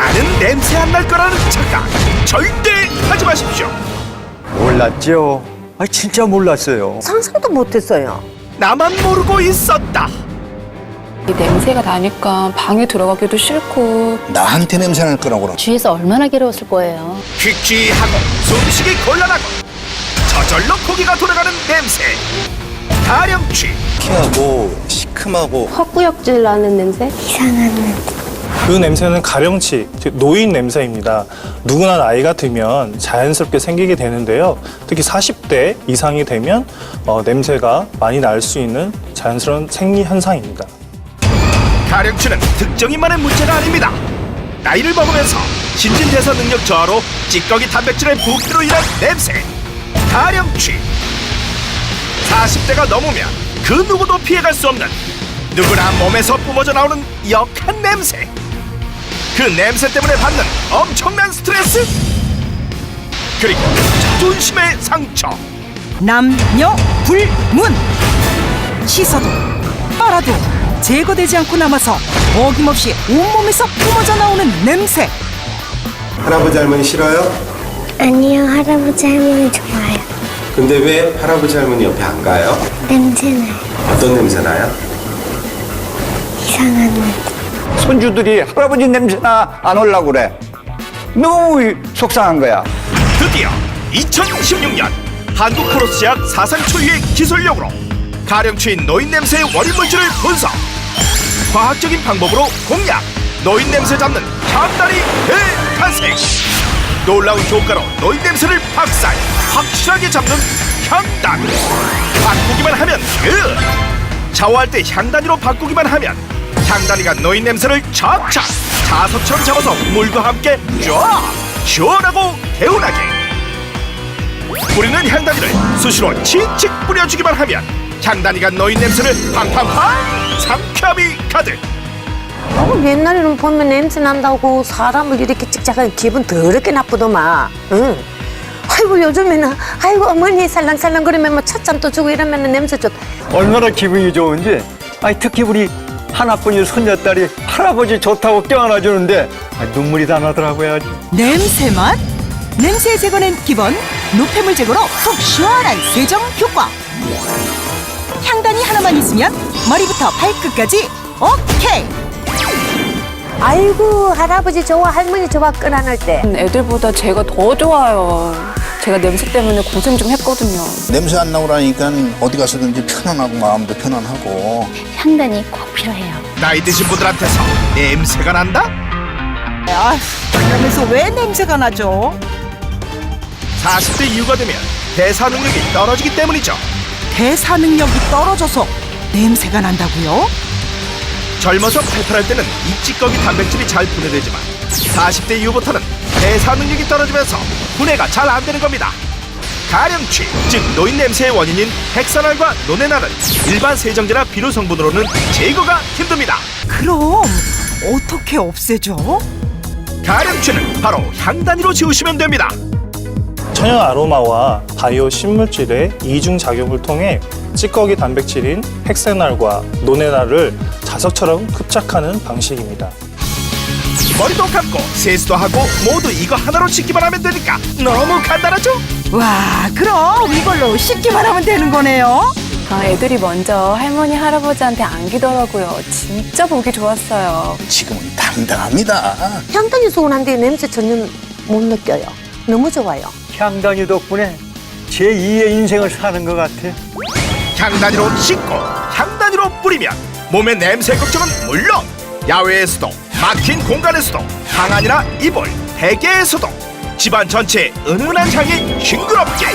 나는 냄새 안 날 거라는 착각 절대 하지 마십시오. 몰랐죠? 아 진짜 몰랐어요. 상상도 못했어요. 나만 모르고 있었다. 이 냄새가 나니까 방에 들어가기도 싫고 나한테 냄새 날 거라고 그러 주위에서 얼마나 괴로웠을 거예요. 퀴퀴하고 숨쉬기 곤란하고 저절로 고기가 돌아가는 냄새. 가령취 피하고 시큼하고 헛구역질 나는 냄새? 그 냄새는 가령치, 즉 노인 냄새입니다. 누구나 나이가 들면 자연스럽게 생기게 되는데요. 특히 40대 이상이 되면 어, 냄새가 많이 날 수 있는 자연스러운 생리 현상입니다. 가령취는 특정인만의 문제가 아닙니다. 나이를 먹으면서 신진대사 능력 저하로 찌꺼기 단백질의 부피로 인한 냄새. 가령취. 40대가 넘으면 그 누구도 피해갈 수 없는 누구나 몸에서 뿜어져 나오는 역한 냄새. 그 냄새 때문에 받는 엄청난 스트레스. 그리고 자존심의 상처. 남녀 불문 씻어도 빨아도 제거되지 않고 남아서 어김없이 온몸에서 뿜어져 나오는 냄새 할아버지 할머니 싫어요? 아니요, 할아버지 할머니 좋아요. 근데 왜 할아버지 할머니 옆에 안 가요? 냄새나요. 어떤 냄새 나요? 이상한 냄새. 손주들이 할아버지 냄새나 안 올라고 그래. 너무 속상한 거야. 드디어 2016년 한국 크로스제약 사상 초유의 기술력으로 가령추인 노인 냄새의 원인 물질을 분석. 과학적인 방법으로 공략. 노인 냄새 잡는 향단이 대탄생. 놀라운 효과로 노인 냄새를 박살 확실하게 잡는 향단 바꾸기만 하면 끝. 샤워할 때 향단이로 바꾸기만 하면 향단이가 노인 냄새를 착착 자석처럼 잡아서 물과 함께 쫙 시원하고 개운하게 뿌리는 향단이를 수시로 칙칙 뿌려주기만 하면 향단이가 노인 냄새를 팡팡팡 상쾌함이 가득 어, 옛날에는 보면 냄새 난다고 사람을 이렇게 찍자가 기분 더럽게 나쁘더만. 응. 아이고 요즘에는 아이고 어머니 살랑살랑 거리면 뭐 찻잔 또 주고 이러면 냄새 좋. 얼마나 기분이 좋은지. 아니 특히 우리 하나뿐인 손녀딸이 할아버지 좋다고 껴안아주는데 아, 눈물이 다 나더라고요. 아주. 냄새만 냄새 제거는 기본 노폐물 제거로 속 시원한 세정 효과 향단이 하나만 있으면 머리부터 발끝까지 오케이 아이고 할아버지 좋아 할머니 좋아 끈안을 때. 애들보다 제가 더 좋아요. 제가 냄새 때문에 고생 좀 했거든요. 냄새 안 나오라니까 어디 가서든지 편안하고 마음도 편안하고 향단이 꼭 필요해요. 나이 드신 분들한테서 냄새가 난다? 아 그러면서 왜 냄새가 나죠? 40대 이후가 되면 대사 능력이 떨어지기 때문이죠 대사 능력이 떨어져서 냄새가 난다고요? 젊어서 팔팔할 때는 이 찌꺼기 단백질이 잘 분해되지만 40대 이후부터는 대사 능력이 떨어지면서 분해가 잘 안 되는 겁니다. 가령취, 즉 노인 냄새의 원인인 헥사날과 노네날은 일반 세정제나 비료 성분으로는 제거가 힘듭니다. 그럼 어떻게 없애죠? 가령취는 바로 향단이로 지우시면 됩니다. 천연 아로마와 바이오 신물질의 이중 작용을 통해 찌꺼기 단백질인 헥세날과 노네날을 자석처럼 흡착하는 방식입니다. 머리도 감고 세수도 하고 모두 이거 하나로 씻기만 하면 되니까 너무 간단하죠? 와 그럼 이걸로 씻기만 하면 되는 거네요 아, 애들이 먼저 할머니 할아버지한테 안기더라고요. 진짜 보기 좋았어요. 지금은 당당합니다. 향단이 소원한데 냄새 전혀 못 느껴요. 너무 좋아요. 향단이 덕분에 제 2의 인생을 사는 것 같아. 향단이로 씻고 향단이로 뿌리면 몸의 냄새 걱정은 물론 야외에서도 막힌 공간에서도 방안이나 이불, 베개에서도 집안 전체에 은은한 향이 싱그럽게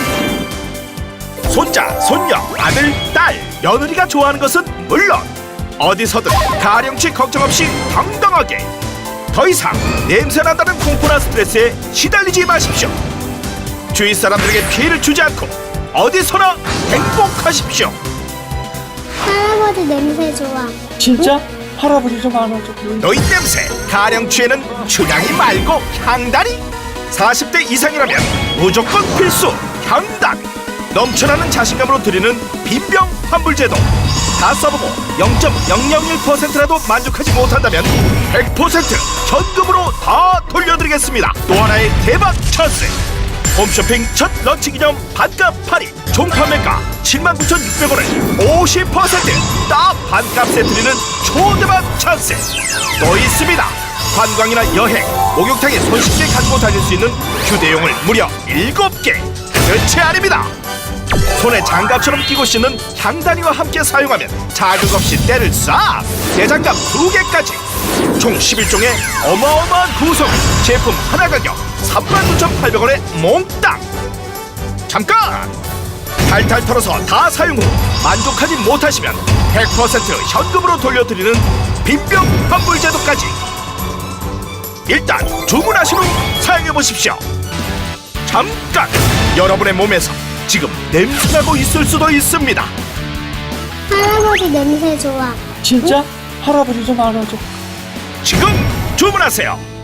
손자, 손녀, 아들, 딸, 며느리가 좋아하는 것은 물론 어디서든 가령치 걱정 없이 당당하게 더 이상 냄새 난다는 공포나 스트레스에 시달리지 마십시오 주위 사람들에게 피해를 주지 않고 어디서나 행복하십시오 할아버지 냄새 좋아. 진짜? 할아버지 좀 안아줘. 노인 냄새 가령 취에는 춘향이 말고 향단이 40대 이상이라면 무조건 필수 향단 넘쳐나는 자신감으로 드리는 빈병 환불 제도 다 써보고 0.001%라도 만족하지 못한다면 100% 현금으로 다 드리겠습니다. 또 하나의 대박 찬스. 홈쇼핑 첫 런치 기념 반값 할인. 총 판매가 79,600원을 50%딱 반값에 드리는 초대박 찬스. 또 있습니다. 관광이나 여행, 목욕탕에 손쉽게 가지고 다닐 수 있는 휴대용을 무려 7개 끝이 아닙니다. 손에 장갑처럼 끼고 씻는 향단이와 함께 사용하면 자극 없이 때를 싹 대장갑 두개까지 총 11종의 어마어마한 구성 제품 하나 가격 39,800원에 몽땅 잠깐! 탈탈 털어서 다 사용 후 만족하지 못하시면 100% 현금으로 돌려드리는 빈병 환불 제도까지 일단 주문하신 후 사용해 보십시오 잠깐! 여러분의 몸에서 지금 냄새나고 있을 수도 있습니다 할아버지 냄새 좋아. 진짜? 할아버지 좀 안아줘. 지금 주문하세요